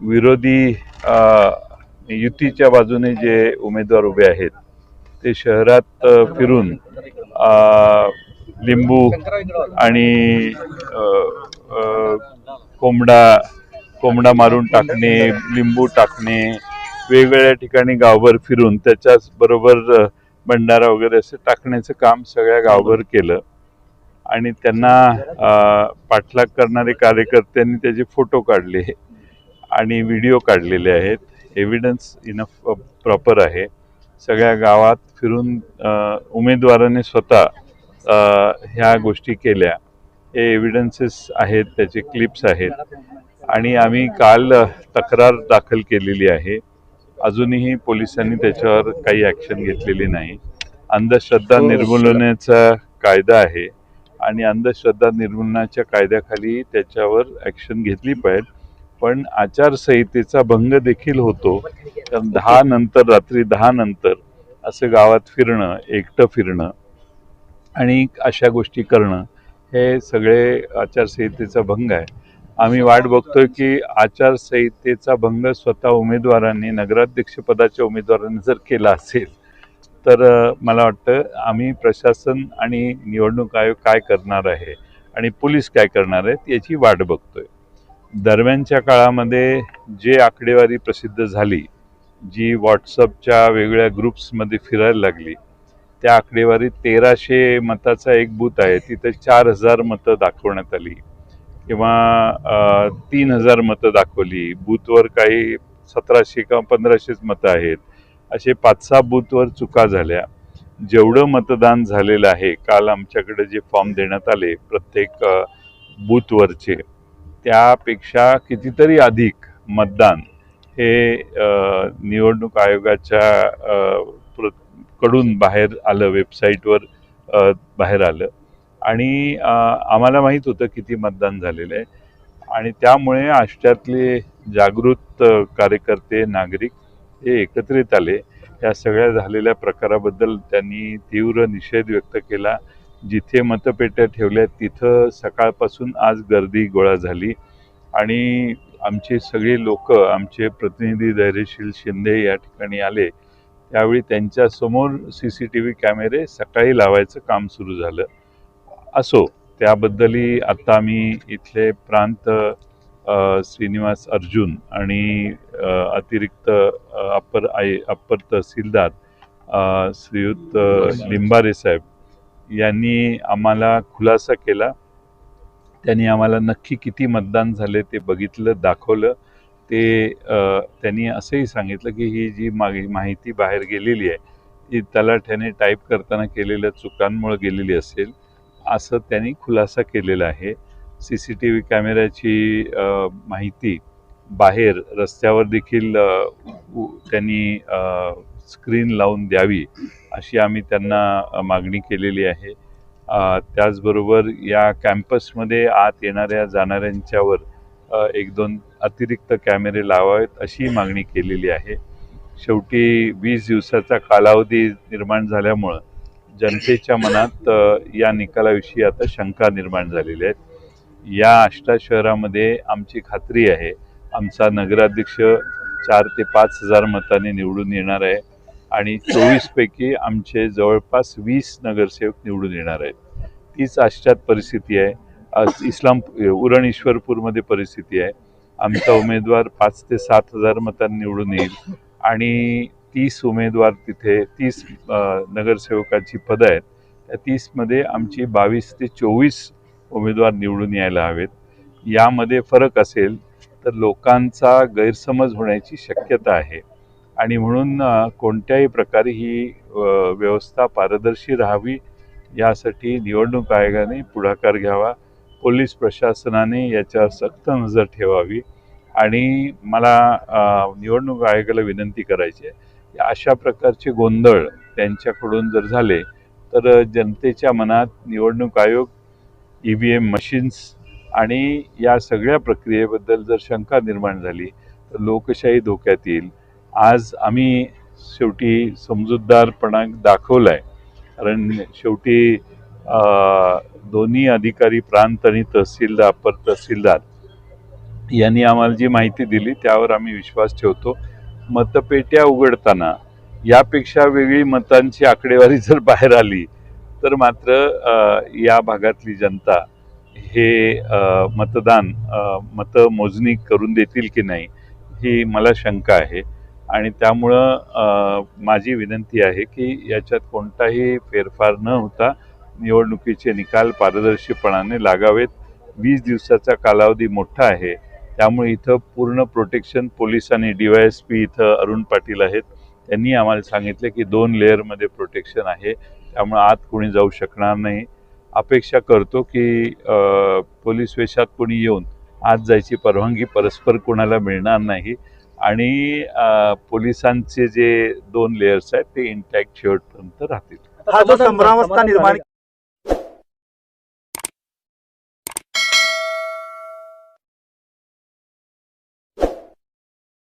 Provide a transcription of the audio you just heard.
विरोधी युतीच्या बाजूने जे उमेदवार उभे आहेत ते शहरात फिरून लिंबू आणि कोंबडा कोंबडा मारून टाकणे लिंबू टाकणे वेगवेगळ्या ठिकाणी गावभर फिरून त्याच्याच बरोबर भंडारा वगैरे असं टाकण्याचं काम सगळ्या गावभर केलं. आणि त्यांना पाठलाग करणारे कार्यकर्त्यांनी त्याचे फोटो काढले. आणि व्हिडिओ काढलेले आहेत. एव्हिडन्स इनफ प्रॉपर आहे. सगळ्या गावात फिरून उमेदवाराने स्वतः ह्या गोष्टी केल्या. हे एव्हिडन्सेस आहेत त्याचे क्लिप्स आहेत. आणि आम्ही काल तक्रार दाखल केलेली आहे. अजूनही पोलिसांनी त्याच्यावर काही ॲक्शन घेतलेली नाही. अंधश्रद्धा निर्मूलनाचा कायदा आहे. आणि अंधश्रद्धा निर्मूलनाच्या कायद्याखाली त्याच्यावर ॲक्शन घेतली पाहिजे पण आचारसंहितेचा भंग देखील होतो. कारण दहा नंतर रात्री दहा नंतर असं गावात फिरणं एकटं फिरणं आणि अशा गोष्टी करणं हे सगळे आचारसंहितेचा भंग आहे. आम्ही वाट बघतोय की आचारसंहितेचा भंग स्वतः उमेदवारांनी नगराध्यक्षपदाच्या उमेदवारांनी जर केला असेल तर मला वाटतं आम्ही प्रशासन आणि निवडणूक आयोग काय करणार आहे आणि पोलीस काय करणार आहेत याची वाट बघतोय. दरम्यानच्या काळामध्ये जे आकडेवारी प्रसिद्ध झाली जी व्हॉट्सअपच्या वेगळ्या ग्रुप्समध्ये फिरायला लागली त्या आकडेवारीत तेराशे मताचा एक बूथ आहे. तिथे चार हजार मतं दाखवण्यात आली किंवा तीन हजार मतं दाखवली. बूथवर काही सतराशे किंवा पंधराशेच मतं आहेत. असे पाच सहा बूथवर चुका झाल्या. जेवढं मतदान झालेलं आहे काल आमच्याकडे जे फॉर्म देण्यात आले प्रत्येक बूथवरचे त्यापेक्षा कितीतरी अधिक मतदान हे निवडणूक आयोगाच्या प्र- कडून बाहेर आलं वेबसाईटवर बाहेर आलं. आणि आम्हाला माहीत होतं किती मतदान झालेलं आहे. आणि त्यामुळे आष्ट्यातले जागृत कार्यकर्ते नागरिक हे एकत्रित आले. या सगळ्या झालेल्या प्रकाराबद्दल त्यांनी तीव्र निषेध व्यक्त केला. जिथे मतपेट्या ठेवल्या तिथं सकाळपासून आज गर्दी गोळा झाली. आणि आमचे सगळे लोक आमचे प्रतिनिधी धैर्यशील शिंदे या ठिकाणी आले. त्यावेळी त्यांच्यासमोर सी सी टी व्ही कॅमेरे सकाळी लावायचं काम सुरू झालं. असो त्याबद्दलही आत्ता आम्ही इथले प्रांत श्रीनिवास अर्जुन आणि अतिरिक्त अप्पर आय अप्पर तहसीलदार श्रीयुत लिंबारे साहेब यांनी आम्हाला खुलासा केला. त्यांनी आम्हाला नक्की किती मतदान झाले ते बघितलं दाखवलं. ते त्यांनी असंही सांगितलं की ही जी मागे माहिती बाहेर गेलेली आहे ती तलाठ्याने टाईप करताना केलेल्या चुकांमुळे गेलेली असेल असं त्यांनी खुलासा केलेला आहे. सी सी टी व्ही कॅमेऱ्याची माहिती बाहेर रस्त्यावर देखील त्यांनी स्क्रीन लावून द्यावी. अशी आम्ही त्यांना मागणी केलेली आहे. त्याचबरोबर या कॅम्पसमध्ये आत येणाऱ्या जाणाऱ्यांच्यावर एक दोन अतिरिक्त कॅमेरे लावावेत अशी मागणी केलेली आहे. शेवटी वीस दिवसाचा कालावधी निर्माण झाल्यामुळं जनतेच्या मनात या निकालाविषयी आता शंका निर्माण झालेल्या आहेत. या आष्टा शहरामध्ये आमची खात्री आहे आमचा नगराध्यक्ष चार ते पाच हजार मताने निवडून येणार आहे. आणि चोवीसपैकी आमचे जवळपास वीस नगरसेवक निवडून येणार आहेत. तीच आश्चात परिस्थिती आहे. आज इस्लाम उरण ईश्वरपूरमध्ये परिस्थिती आहे. आमचा उमेदवार पाच ते सात हजार मतांनी निवडून येईल आणि तीस उमेदवार तिथे तीस नगरसेवकाची पदं आहेत. त्या तीसमध्ये आमची बावीस ते चोवीस उमेदवार निवडून यायला हवेत. यामध्ये फरक असेल तर लोकांचा गैरसमज होण्याची शक्यता आहे. आणि म्हणून कोणत्याही प्रकारे ही व्यवस्था पारदर्शी राहावी यासाठी निवडणूक आयोगाने पुढाकार घ्यावा पोलीस प्रशासनाने याच्यावर सक्त नजर ठेवावी आणि मला निवडणूक आयोगाला विनंती करायची आहे. अशा प्रकारचे गोंधळ त्यांच्याकडून जर झाले तर जनतेच्या मनात निवडणूक आयोग ई व्ही एम मशीन्स आणि या सगळ्या प्रक्रियेबद्दल जर शंका निर्माण झाली तर लोकशाही धोक्यात येईल. आज आम्ही शेवटी समजूतदारपणा दाखवला आहे कारण शेवटी दोन्ही अधिकारी प्रांत आणि तहसीलदार अपर तहसीलदार यांनी आम्हाला जी माहिती दिली त्यावर आम्ही विश्वास ठेवतो. मतपेट्या उघडताना यापेक्षा वेगळी मतांची आकडेवारी जर बाहेर आली तर मात्र या भागातली जनता हे मतदान मतं मतमोजणी करून देतील की नाही ही मला शंका आहे. आणि त्यामुळं माझी विनंती आहे की याच्यात कोणताही फेरफार न होता निवडणुकीचे निकाल पारदर्शीपणाने लागावेत. वीस दिवसाचा कालावधी मोठा आहे. त्यामुळे इथं पूर्ण प्रोटेक्शन पोलीस आणि डी वाय एस पी इथं अरुण पाटील आहेत. त्यांनी आम्हाला सांगितले की दोन लेअरमध्ये प्रोटेक्शन आहे. त्यामुळे आत कोणी जाऊ शकणार नाही. अपेक्षा करतो की पोलीस वेशात कोणी येऊन आत जायची परवानगी परस्पर कोणाला मिळणार नाही. आणि पोलिसांचे जे दोन लेयर्स आहेत ते इंटॅक्ट शेवटपर्यंत राहतील. हा जो संभ्रमावस्था निर्माण